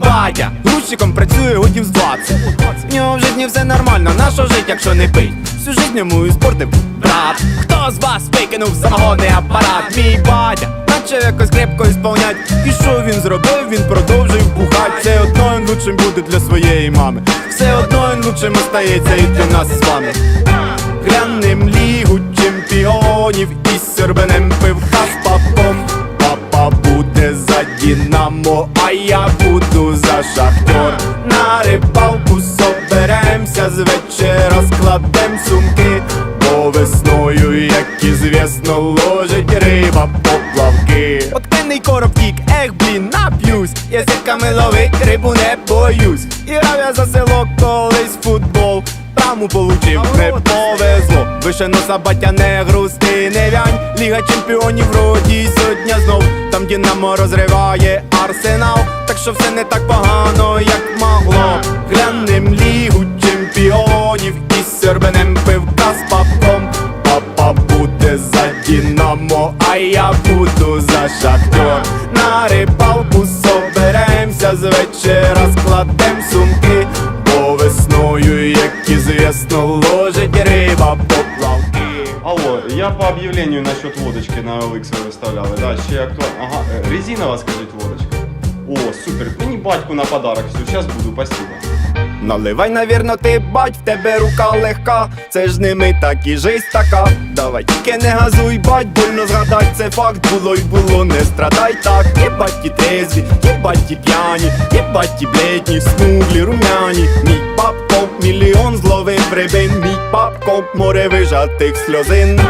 батя. Грузчиком працює годів з 20 В нього в житті все нормально, на що жить, якщо не пить? Всю життя йому і спортив брат. Хто з вас викинув самогонний апарат? Мій батя. Наче якось крепко ісполнять. І що він зробив? Він продовжив бухать. Все одно він лучшим буде для своєї мами. Все одно він лучшим остається і для нас з вами. Глянем лігу чемпіонів із сербенем Папа Дінамо, а я буду за шахтер На рибалку соберемся з вечора складем сумки. Бо весною, як ізвісно, ложить риба поплавки Откинний короб втік, ех блін, нап'юсь. Язиками ловить рибу не боюсь. І грав я за село колись футбол. Травму получив, не повезло. Вище носа батя не грусти, не вянь Ліга чемпіонів вроді сьогодні знов. Там Дінамо розриває арсенал. Так що все не так погано, як могло. Глянем лігу чемпіонів Із сербенем пивка з папком. Папа буде за Дінамо, а я буду за шахтер. На рибалку соберемся з вечора складем сумки. Бо весною, як ізвісно, ложить риба Алло, я по объявлению насчет водочки на OLX виставляли. Да, ще актуально. Ага, е, резинова, скажіть, водочка. О, супер. Мені батьку на подарок. Все, сейчас буду, спасибо. Наливай, навірно, ти бать, в тебе рука легка, це ж не ми так і жизнь така. Давай тільки не газуй, бать, больно згадай, це факт було й було, не страдай так. Єбать ті трезві, єбать ті п'яні, єбать ті бледні, смуглі, румяні. Мій папко мільйон зловив рибин, мій папко море вижатих сльозин.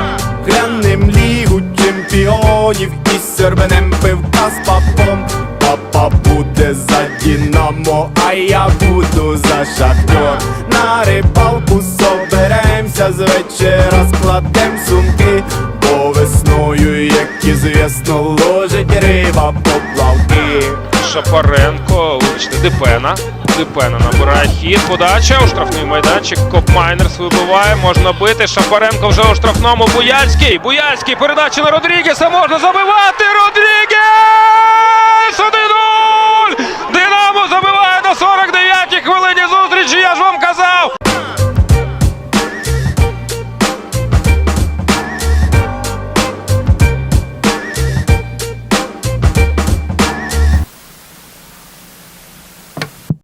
Глянем лігу чемпіонів із сербенем пивка з папом. Папа буде за Дінамо, а я буду за шахтер На рибалку соберемся з вечора складем сумки Шапаренко, вибачте, Дипена. Дипена набирає хід, подача у штрафний майданчик. Коп Майнерс вибиває, можна бити. Шапаренко вже у штрафному. Буяльський. Буяльський. Передача на Родрігеса. Можна забивати. Родрігес!